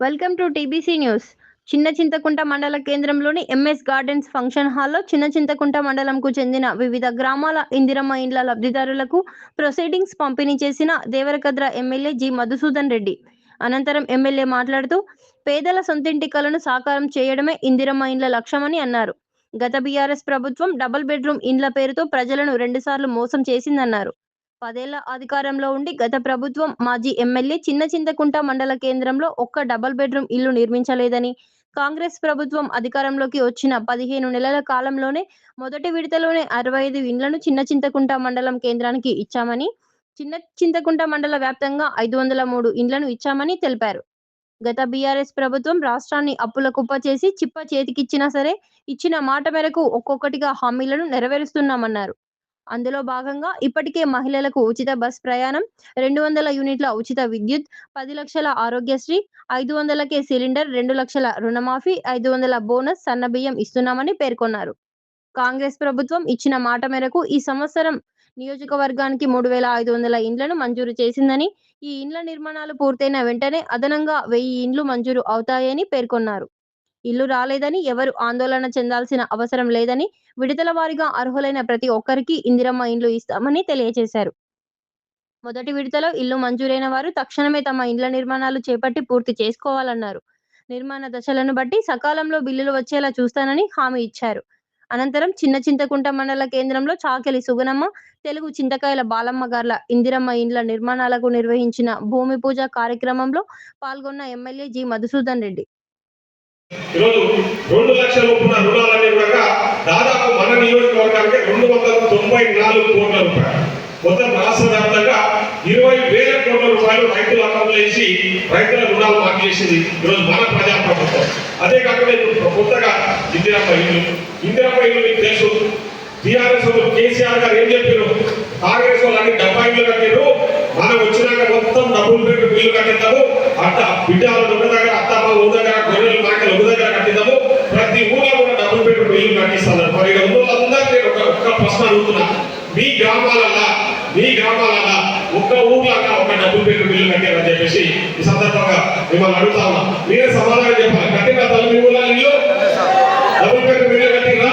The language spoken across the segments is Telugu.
వెల్కమ్ టు టీబీసీ న్యూస్ చిన్న చింతకుంట మండల కేంద్రంలోని ఎంఎస్ గార్డెన్స్ ఫంక్షన్ హాల్లో చిన్న చింతకుంట మండలంకు చెందిన వివిధ గ్రామాల ఇందిరమ్మ ఇండ్ల లబ్ధిదారులకు ప్రొసీడింగ్స్ పంపిణీ చేసిన దేవరకద్ర ఎమ్మెల్యే జి. మధుసూదన్ రెడ్డి. అనంతరం ఎమ్మెల్యే మాట్లాడుతూ పేదల సొంతింటి కలను సాకారం చేయడమే ఇందిరమ్మ ఇండ్ల లక్ష్యమని అన్నారు. గత బీఆర్ఎస్ ప్రభుత్వం డబుల్ బెడ్రూమ్ ఇండ్ల పేరుతో ప్రజలను రెండుసార్లు మోసం చేసిందన్నారు. పదేళ్ళ అధికారంలో ఉండి గత ప్రభుత్వం మాజీ ఎమ్మెల్యే చిన్న చింతకుంట మండల కేంద్రంలో ఒక్క డబుల్ బెడ్రూమ్ ఇల్లు నిర్మించలేదని కాంగ్రెస్ ప్రభుత్వం అధికారంలోకి వచ్చిన పదిహేను నెలల కాలంలోనే మొదటి విడతలోనే అరవై ఐదు ఇండ్లను చిన్న చింతకుంట మండలం కేంద్రానికి ఇచ్చామని చిన్న చింతకుంట మండల వ్యాప్తంగా ఐదు వందల మూడు ఇండ్లను ఇచ్చామని తెలిపారు. గత బీఆర్ఎస్ ప్రభుత్వం రాష్ట్రాన్ని అప్పుల కుప్ప చేసి చిప్ప చేతికిచ్చినా సరే ఇచ్చిన మాట మేరకు ఒక్కొక్కటిగా హామీలను నెరవేరుస్తున్నామన్నారు. అందులో భాగంగా ఇప్పటికే మహిళలకు ఉచిత బస్ ప్రయాణం రెండు వందల యూనిట్ల ఉచిత విద్యుత్ పది లక్షల ఆరోగ్యశ్రీ ఐదు వందలకే సిలిండర్ రెండు లక్షల రుణమాఫీ ఐదు వందల బోనస్ సన్నబియ్యం ఇస్తున్నామని పేర్కొన్నారు. కాంగ్రెస్ ప్రభుత్వం ఇచ్చిన మాట మేరకు ఈ సంవత్సరం నియోజకవర్గానికి మూడు వేల ఐదు వందల ఇండ్లను మంజూరు చేసిందని ఈ ఇండ్ల నిర్మాణాలు పూర్తయిన వెంటనే అదనంగా వెయ్యి ఇండ్లు మంజూరు అవుతాయని పేర్కొన్నారు. ఇల్లు రాలేదని ఎవరు ఆందోళన చెందాల్సిన అవసరం లేదని విడతల వారిగా అర్హులైన ప్రతి ఒక్కరికి ఇందిరమ్మ ఇండ్లు ఇస్తామని తెలియజేశారు మొదటి విడతలో ఇల్లు మంజూరైన వారు తక్షణమే తమ ఇండ్ల నిర్మాణాలు చేపట్టి పూర్తి చేసుకోవాలన్నారు. నిర్మాణ దశలను బట్టి సకాలంలో బిల్లులు వచ్చేలా చూస్తానని హామీ ఇచ్చారు. అనంతరం చిన్న చింతకుంట మండల కేంద్రంలో చాకెలి సుగనమ్మ తెలుగు చింతకాయల బాలమ్మ గార్ల ఇందిరమ్మ ఇండ్ల నిర్మాణాలకు నిర్వహించిన భూమి పూజ కార్యక్రమంలో పాల్గొన్న ఎమ్మెల్యే జి. మధుసూదన్ రెడ్డి. ఈరోజు రెండు లక్షల ఉన్న రుణాలన్నీ కూడా దాదాపు మన నియోజకవర్గానికి రెండు వందల తొంభై నాలుగు కోట్ల రూపాయలు. మొత్తం రాష్ట్ర వ్యాప్తంగా ఇరవై వేల కోట్ల రూపాయలు రైతుల అకౌంట్లో వేసి రైతుల రుణాలు మాకు చేసింది ఈరోజు మన ప్రజా ప్రభుత్వం అదే కాకుండా ఇప్పుడు కొత్తగా ఇందిరమ్మ ఇల్లు. ఇందిరమ్మ ఇల్లు మీకు తెలుసు. టీఆర్ఎస్ కేసీఆర్ గారు ఏం చెప్పారు? కాంగ్రెస్ వాళ్ళు అన్ని డబ్బా ఇల్లు కట్టారు మనం వచ్చినాక మొత్తం డబ్బులు పెట్టి బిల్లు కట్టిద్దాము. అట్ట బిడ్డలు ఉన్న దగ్గర అత్తమ్మ ఉన్న దగ్గర గొర్రెలు మాటలు ఉన్న దగ్గర కట్టిద్దాము. ప్రతి ఊళ్ళో కూడా డబ్బులు పెట్టి బిల్లు కట్టిస్తాను మరి ఇక ఉన్న నేను ఒక ఒక్క ప్రశ్న అడుగుతున్నా. మీ గ్రామాలల్లా మీ గ్రామాలల్లా ఒక్క ఊర్లో ఒక డబ్బులు పెట్టి బిల్లు కట్టారని చెప్పేసి ఈ సందర్భంగా మిమ్మల్ని అడుగుతా ఉన్నా. మీరే సమాధానం చెప్పాలి. కట్టిన తల్లి మీ ఊళ్ళో ఇల్లు? డబ్బులు పెట్టి బిల్లు కట్టినా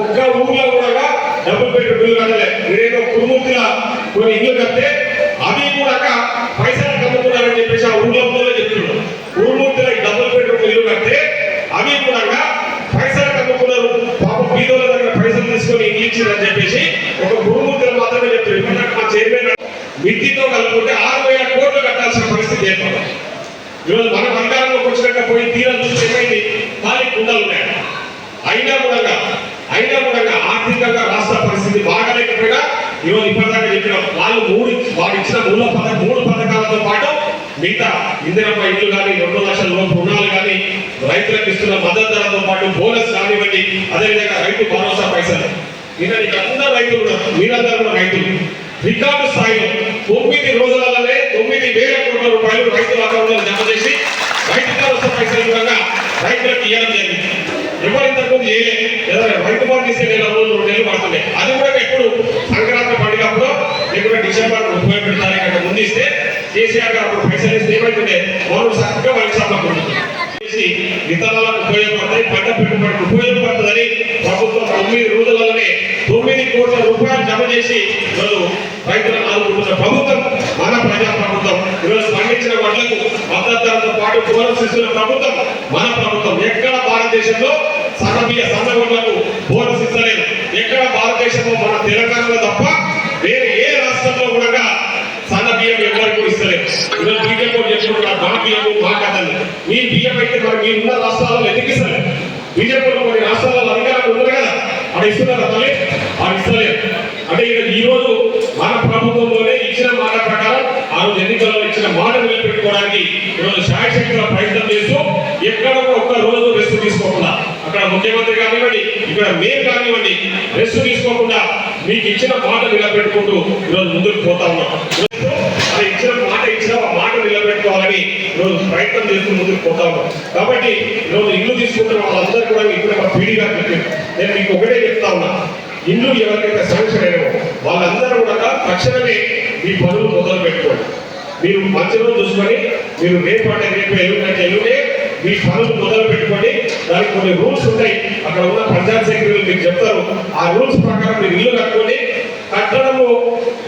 ఒక్క ఊర్లో కూడా డబ్బులు పెట్టి బిల్లు కట్టలే. మీరేదో కురుమూర్తిలా కొన్ని ఇల్లు కట్టే అవి కూడా పైసలు కమ్ముకున్నారని చెప్పేసి ఆ ఊర్లో ఊళ్ళో చెప్తున్నాడు డబ్బులు పెట్టి ఇల్లు కడితే అవి కూడా పైసలు కమ్ముకున్నారు. పాప బీదోల దగ్గర పైసలు తీసుకొని ఇల్లు ఇచ్చిందని చెప్పేసి ఒక గురుమూర్తులు మాత్రమే చెప్తారు ఎందుకంటే మా చైర్మన్ మిత్తితో కలుపుకుంటే ఆరు వేల కోట్లు కట్టాల్సిన పరిస్థితి ఏర్పడింది. ఈరోజు మన బంగారంలోకి వచ్చినాక పోయి తీరం చూసి ఏమైంది? ఖాళీ కుండలు ఉన్నాయి. అయినా కూడా అయినా కూడా ఆర్థికంగా రాష్ట్ర పరిస్థితి బాగాలేకపోయినా ఈరోజు ఇప్పటిదాకా చెప్పిన వాళ్ళు మూడు వారు ఇచ్చిన మూల పథక మూడు పథకాలతో పాటు మిగతా ఇందిరమ్మ ఇల్లు కానీ రెండు లక్షల లోపు రుణాలు కానీ రైతులకు ఇస్తున్న మద్దతు ధరతో పాటు బోనస్ కానివ్వండి అదేవిధంగా రైతు భరోసా పైసలు. ఇంకా అందరూ రైతులు ఉన్నారు. మీరందరూ కూడా రైతులు. రికార్డు స్థాయిలో తొమ్మిది రోజులలోనే తొమ్మిది వేల కోట్ల రూపాయలు రైతుల అకౌంట్లో జమ చేసి రైతు భరోసా పైసలు కూడా రైతులకు ఇవ్వడం జరిగింది. ఎవరు ఇంతకుముందు చేయలేదు రైతు బంధు ఇస్తే నెల రోజులు రెండు నెలలు పడుతున్నాయి అది కూడా ఎప్పుడు సంక్రాంతి ఇరవై డిసెంబర్ ముప్పై ఒకటి తారీఖు కంటే ముందు ఇస్తే కేసీఆర్ గారు అప్పుడు పైసలు ఇస్తే ఏమైతుంది వాళ్ళు చక్కగా వైశాఖకు చేసి విత్తనాలకు ఉపయోగపడతాయి పంట పెట్టుబడికి ఉపయోగపడుతుందని ప్రభుత్వం తొమ్మిది రోజులలోనే తొమ్మిది కోట్ల రూపాయలు జమ చేసి ఈరోజు రైతులను ఆదుకుంటున్న ప్రభుత్వం మన ప్రజా ప్రభుత్వం ఈరోజు పండించిన వడ్లకు మద్దతు పాటు బోనస్ ప్రభుత్వం మన ప్రభుత్వం. ఎక్కడ భారతదేశంలో సన్నబియ్య సన్న వడ్లకు బోనస్ ఇస్తలేదు ఎక్కడ భారతదేశంలో మన తెలంగాణలో తప్ప వేరే ఏ రాష్ట్రంలో కూడా సన్న బియ్యం ఎవరికి కూడా ఇస్తలేదు. ఈరోజు బీజేపీ చెప్పుకుంటున్నారు మా బియ్యం మా కథలు మీ బియ్యం అయితే మరి మీ ఉన్న రాష్ట్రాలలో ఎందుకు బీజేపీ కొన్ని రాష్ట్రాలలో అధికారం ఉన్నారు కదా అక్కడ ఇస్తున్నారా తల్లి? అది ఇస్తలేదు. అంటే ఇక ఈ రోజు మన ప్రభుత్వంలోనే ఇచ్చిన మాట ప్రకారం ఆ రోజు ఎన్నికల్లో ఇచ్చిన మాట నిలబెట్టుకోవడానికి ఈరోజు శాయశక్తిగా ప్రయత్నం చేస్తూ ఎక్కడ ఒక్క రోజు రెస్ట్ తీసుకోకుండా అక్కడ ముఖ్యమంత్రి కానివ్వండి ఇక్కడ మేము కానివ్వండి రెస్ట్ తీసుకోకుండా మీకు ఇచ్చిన మాట నిలబెట్టుకుంటూ ఈరోజు ముందుకు పోతా ఉన్నాం. అది ఇచ్చిన మాట ఇచ్చిన ఆ మాట నిలబెట్టుకోవాలని ఈరోజు ప్రయత్నం చేస్తూ ముందుకు పోతా ఉన్నాం. కాబట్టి ఈరోజు ఇల్లు తీసుకుంటున్న వాళ్ళందరూ కూడా ఇప్పుడు మా పీడి గారు నేను మీకు ఒకటే చెప్తా ఉన్నా. ఇల్లు ఎవరికైతే సమస్య లేవో వాళ్ళందరూ కూడా తక్షణమే మీ పనులు మొదలు పెట్టుకోండి మీరు మంచి రోజు చూసుకొని మీరు రేపు అంటే రేపు ఎల్లుండి ఎల్లుండే మీ పనులు మొదలు పెట్టుకోండి దానికి కొన్ని రూల్స్ ఉంటాయి. అక్కడ ఉన్న పంచాయత్ సెక్రటరీలు మీకు చెప్తారు. ఆ రూల్స్ ప్రకారం మీరు ఇల్లు కట్టుకోండి. కట్టడము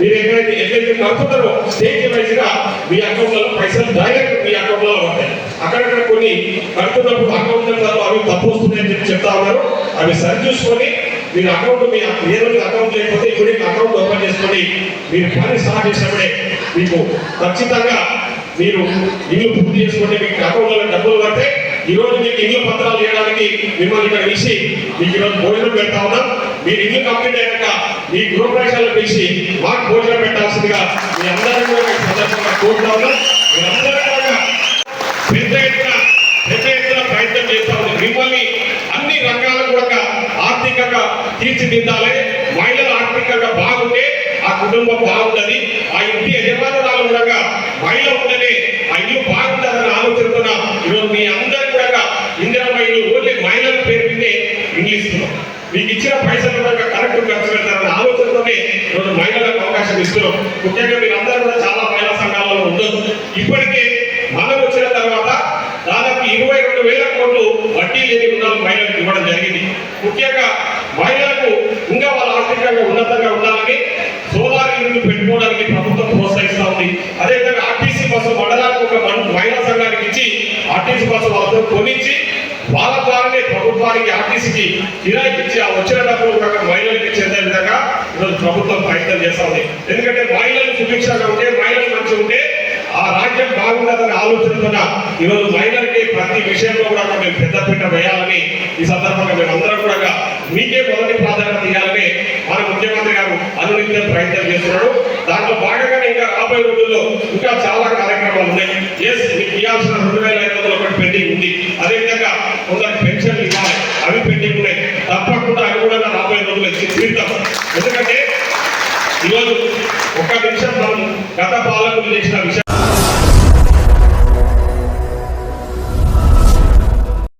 మీరు ఎక్కడైతే ఎక్కడైతే కడుతున్నారో స్టేజ్ వైజ్గా మీ అకౌంట్లలో పైసలు డైరెక్ట్ మీ అకౌంట్ ఉంటాయి. అక్కడక్కడ కొన్ని కడుతున్నప్పుడు అకౌంట్ అవి తప్పు వస్తున్నాయని చెప్పి చెప్తా ఉన్నారు. అవి సరి చూసుకొని మీరు అకౌంట్ మీ ఏ అకౌంట్ లేకపోతే ఇప్పుడు అకౌంట్ ఓపెన్ చేసుకొని మీరు పని స్టార్ట్ చేసినప్పుడే మీకు ఖచ్చితంగా మీరు ఇల్లు పూర్తి చేసుకుంటే మీకు అకౌంట్లో డబ్బులు పడితే ఈ రోజు మీకు ఇల్లు పత్రాలు చేయడానికి మిమ్మల్ని ఇక్కడ పిలిచి మీకు ఈరోజు భోజనం పెడతా ఉన్నాం. మీరు ఇల్లు కంప్లీట్ అయ్యాక మీ గృహప్రవేశాలను పిలిచి మాకు భోజనం పెట్టాల్సిందిగా మీ అందరినీ కూడా ఈ సందర్భంగా కోరుతా ఉన్నాం. మీరందరూ కూడా పెద్ద ఎత్తున పెద్ద ఎత్తున ప్రయత్నం చేస్తా ఉంది మిమ్మల్ని అన్ని రంగాలు కూడా ఆర్థికంగా తీర్చిదిద్దాలి. మహిళలు ఆర్థికంగా బాగుంటే ఆ కుటుంబం బాగుంటుంది ఆ ఇంటి యజమానురాలు కూడా మహిళ ఉండనే అయ్యో బాగుంటారని బాగుంటుందని ఈరోజు మీ అందరు కూడా ఇందిరమ్మ ఇల్లు ఓన్లీ మహిళల పేరు మీదే ఇంగ్లీస్తున్నాం మీకు ఇచ్చిన పైసలు కూడా కరెక్ట్ ఖర్చు పెడతారన్న ఆలోచనతోనే ఈరోజు మహిళలకు అవకాశం ఇస్తున్నాం. ముఖ్యంగా మీరు అందరూ కూడా చాలా మహిళా సంఘాలలో ఉండదు ఇప్పటికే మనం వచ్చిన తర్వాత దాదాపు ఇరవై రెండు వేల కోట్లు వడ్డీ లేని రుణాలు మహిళలకు ఇవ్వడం జరిగింది ముఖ్యంగా మహిళలకు ఇంకా వాళ్ళ ఆర్థికంగా ఉన్నతంగా ఉండాలని సోలార్ ఇల్లు పెట్టుకోవడానికి ప్రభుత్వం ప్రోత్సహిస్తా ఉంది అదేవిధంగా ఆర్టీసీ బస్సు మండలానికి ఒక మన- మహిళా సంఘానికి ఇచ్చి ఆర్టీసీ బస్సు వాళ్ళతో కొనిచ్చి వాళ్ళ ద్వారానే ప్రభుత్వానికి ఆర్టీసీకి కిరాయికి ఇచ్చి ఆ వచ్చిన డబ్బులు కూడా మహిళలకు చెందే విధంగా ఈరోజు ప్రభుత్వం ప్రయత్నం చేస్తా ఉంది. ఎందుకంటే మహిళలు సుభిక్షగా ఉంటే మహిళలు మంచి ఉంటే ఆ రాజ్యం బాగుండదని ఆలోచనతోన ఈరోజు మహిళలకి ప్రతి విషయంలో కూడా మేము పెద్దపీట వేయాలని ఈ సందర్భంగా మేము అందరం కూడా మీకే మొదటి ప్రాధాన్యత ఇవ్వాలని మన ముఖ్యమంత్రి గారు అనునిత్యం ప్రయత్నం చేస్తున్నాడు దాంట్లో భాగంగానే ఇంకా రాబోయే రోజుల్లో ఇంకా చాలా కార్యక్రమాలు ఉన్నాయి. ఎస్ మీకు ఇవ్వాల్సిన రెండు వేల ఐదు వందల ఒకటి పెండింగ్ ఉంది. అదేవిధంగా కొందరు పెన్షన్లు పెండింగ్ ఉన్నాయి తప్పకుండా అవి కూడా రాబోయే రోజులు ఎందుకంటే ఈరోజు